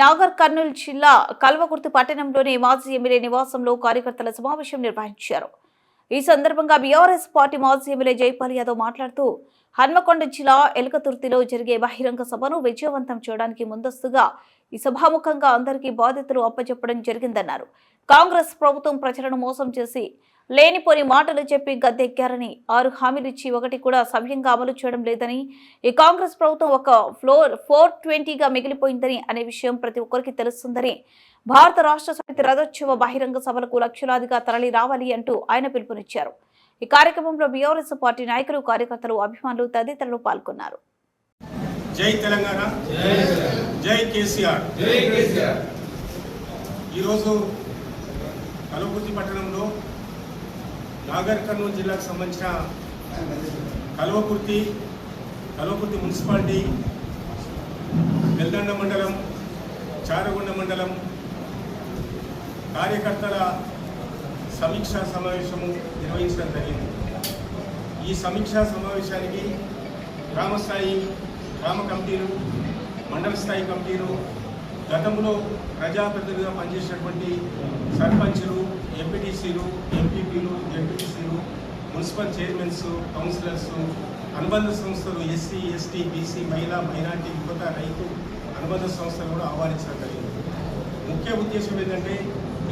నాగర్ కర్నూలు జిల్లా కల్వకుర్తి పట్టణంలోని మాజీ ఎమ్మెల్యే నివాసంలో కార్యకర్తల సమావేశం నిర్వహించారు. ఈ సందర్భంగా బీఆర్ఎస్ పార్టీ మాజీ ఎమ్మెల్యే జైపాల్ యాదవ్ మాట్లాడుతూ హన్మకొండ జిల్లా ఎలకతుర్తిలో జరిగే బహిరంగ సభను విజయవంతం చేయడానికి ముందస్తుగా ఈ సభాముఖంగా అందరికీ బాధ్యతలు అప్పచెప్పడం జరిగిందన్నారు. కాంగ్రెస్ ప్రభుత్వం ప్రజలను మోసం చేసి లేనిపోని మాటలు చెప్పి గద్దెక్కారని ఆరు హామీలు ఇచ్చి ఒకటి కూడా సవ్యంగా అమలు చేయడం లేదని ఈ కాంగ్రెస్ ప్రభుత్వం ఒక ఫ్లోర్ ఫోర్ ట్వంటీగా మిగిలిపోయిందని అనే విషయం ప్రతి ఒక్కరికి తెలుస్తుందని భారత రాష్ట్ర సమితి రథోత్సవ బహిరంగ సభలకు లక్షలాదిగా తరలి రావాలి అంటూ ఆయన పిలుపునిచ్చారు. ఈ కార్యక్రమంలో బీఆర్ఎస్ పార్టీ నాయకులు కార్యకర్తలు అభిమానులు తదితరులు పాల్గొన్నారు. జై తెలంగాణ జై కేసీఆర్. ఈరోజు పట్టణంలో నాగర్ కర్నూలు జిల్లాకు సంబంధించిన కల్వకుర్తి కల్వకుర్తి మున్సిపాలిటీ వెల్దండ మండలం చారగొండ మండలం కార్యకర్తల సమీక్షా సమావేశము నిర్వహించడం జరిగింది. ఈ సమీక్షా సమావేశానికి గ్రామస్థాయి గ్రామ కమిటీలు మండల స్థాయి కమిటీలు గతంలో ప్రజాప్రతినిధిగా పనిచేసినటువంటి సర్పంచులు ఎంపీటీసీలు ఎంపీపీలు ఎంపీటీసీలు మున్సిపల్ చైర్మన్స్ కౌన్సిలర్స్ అనుబంధ సంస్థలు ఎస్సీ ఎస్టీ బీసీ మహిళా మైనార్టీ యువత రైతు అనుబంధ సంస్థలు కూడా ఆహ్వానించడం జరిగింది. ముఖ్య ఉద్దేశం ఏంటంటే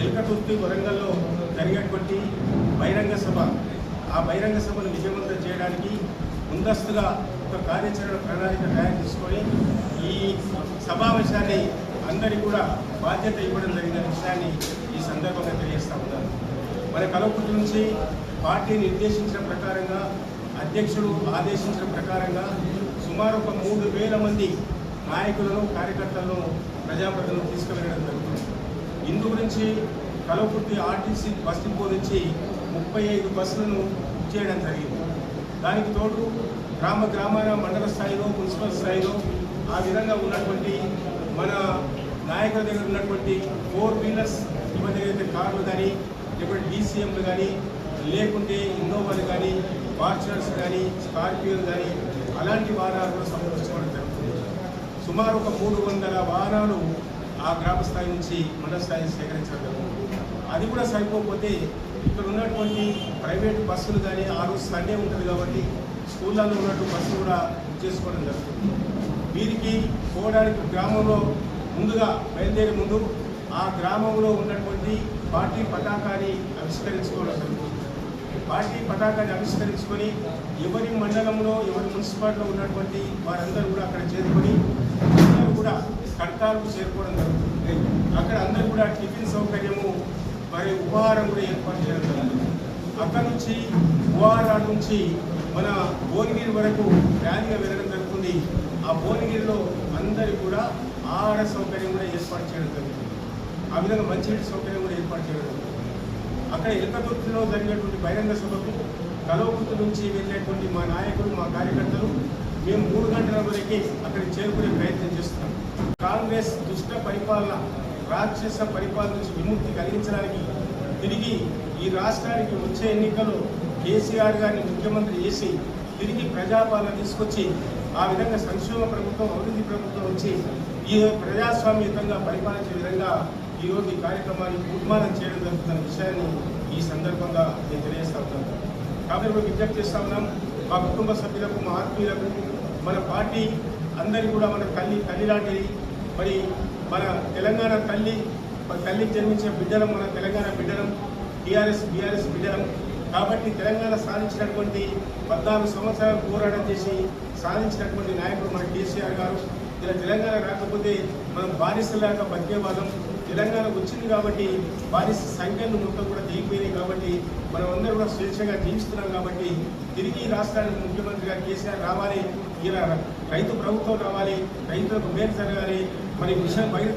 ఎలకతుర్తి వరంగల్లో జరిగేటువంటి బహిరంగ సభ. ఆ బహిరంగ సభను విజయవంతం చేయడానికి ముందస్తుగా ఒక కార్యాచరణ ప్రణాళిక తయారు చేసుకొని ఈ సమావేశాన్ని అందరికీ కూడా బాధ్యత ఇవ్వడం జరిగిన విషయాన్ని ఈ సందర్భంగా తెలియజేస్తా ఉన్నారు మరి కలవకుర్తి నుంచి పార్టీ నిర్దేశించిన ప్రకారంగా అధ్యక్షుడు ఆదేశించిన ప్రకారంగా సుమారు ఒక మూడు వేల మంది నాయకులను కార్యకర్తలను ప్రజాప్రతినిధులను తీసుకువెళ్ళడం జరుగుతుంది. ఇందు గురించి కలవకుర్తి ఆర్టీసీ బస్ డిపో నుంచి ముప్పై ఐదు బస్సులను బుక్ చేయడం జరిగింది. దానికి తోడు గ్రామ గ్రామాల మండల స్థాయిలో మున్సిపల్ స్థాయిలో ఆ విధంగా ఉన్నటువంటి మన నాయకుల దగ్గర ఉన్నటువంటి ఫోర్ వీలర్స్ ఇవన్నీ ఏదైతే కార్లు కానీ లేకుంటే డీసీఎంలు కానీ లేకుంటే ఇన్నోవాలు కానీ ఫార్చునర్స్ కానీ స్కార్పియోలు కానీ అలాంటి వాహనాలు కూడా సమకూర్చుకోవడం జరుగుతుంది. సుమారు ఒక మూడు వందల వాహనాలు ఆ గ్రామ స్థాయి నుంచి మండల స్థాయి సేకరించడం జరుగుతుంది. అది కూడా సరిపోకపోతే ఇక్కడ ఉన్నటువంటి ప్రైవేట్ బస్సులు కానీ ఆ రోజు సండే ఉంటుంది కాబట్టి స్కూళ్ళలో ఉన్నట్టు బస్సులు కూడా బుక్ చేసుకోవడం జరుగుతుంది. వీరికి పోవడానికి గ్రామంలో ముందుగా బయలుదేరే ముందు ఆ గ్రామంలో ఉన్నటువంటి పార్టీ పతాకాన్ని ఆవిష్కరించుకోవడం జరుగుతుంది పార్టీ పతాకాన్ని ఆవిష్కరించుకొని ఎవరి మండలంలో ఎవరి మున్సిపాలిటీలో ఉన్నటువంటి వారందరూ కూడా అక్కడ చేరుకొని అందరూ కూడా కట్టాలకు చేరుకోవడం జరుగుతుంది. అక్కడ అందరూ కూడా టిఫిన్ సౌకర్యము మరి ఉపహారం కూడా ఏర్పాటు చేయడం జరుగుతుంది. అక్కడ నుంచి ఉపహారాల నుంచి మన భువనగిరి వరకు ర్యాలీగా వెళ్ళడం భువనగిరిలో అందరికీ కూడా ఆహార సౌకర్యం కూడా ఏర్పాటు చేయడం జరుగుతుంది ఆ విధంగా మంచినీటి సౌకర్యం కూడా ఏర్పాటు చేయడం జరుగుతుంది అక్కడ ఎలకతుర్తిలో జరిగినటువంటి బహిరంగ సభకు కలవకుర్తి నుంచి వెళ్ళేటువంటి మా నాయకులు మా కార్యకర్తలు మేము మూడు గంటల వరకు అక్కడ చేరుకునే ప్రయత్నం చేస్తున్నాం. కాంగ్రెస్ దుష్ట పరిపాలన రాక్షస పరిపాలన నుంచి విముక్తి కలిగించడానికి తిరిగి ఈ రాష్ట్రానికి వచ్చే ఎన్నికల్లో కేసీఆర్ గారిని ముఖ్యమంత్రి చేసి తిరిగి ప్రజాపాలన తీసుకొచ్చి ఆ విధంగా సంక్షేమ ప్రభుత్వం అభివృద్ధి ప్రభుత్వం వచ్చి ఈ ప్రజాస్వామ్యతంగా పరిపాలించే విధంగా ఈరోజు ఈ కార్యక్రమాన్ని నిర్మాణం చేయడం జరుగుతున్న విషయాన్ని ఈ సందర్భంగా నేను తెలియజేస్తా ఉన్నాను. కాబట్టి మేము విజ్ఞప్తి చేస్తా ఉన్నాం. మా కుటుంబ సభ్యులకు మా ఆత్మీయులకు మన పార్టీ అందరి కూడా మన తల్లి తల్లి లాంటిది మరి మన తెలంగాణ తల్లి తల్లికి జన్మించిన బిడ్డలం మన తెలంగాణ బిడ్డలం టీఆర్ఎస్ బీఆర్ఎస్ బిడ్డలం. కాబట్టి తెలంగాణ సాధించినటువంటి పద్నాలుగు సంవత్సరాలు పోరాటం చేసి సాధించినటువంటి నాయకుడు మన కేసీఆర్ గారు. ఇలా తెలంగాణ రాకపోతే మనం బానిసలాగా బతికే వాళ్ళం తెలంగాణ వచ్చింది కాబట్టి బానిస సంఖ్యను మొత్తం కూడా దిగిపోయినాయి కాబట్టి మనం అందరూ కూడా స్వేచ్ఛగా జీవిస్తున్నాం కాబట్టి తిరిగి రాష్ట్రానికి ముఖ్యమంత్రిగా కేసీఆర్ రావాలి. ఇలా రైతు ప్రభుత్వం రావాలి రైతులకు మేలు జరగాలి. మరి విషయం బయట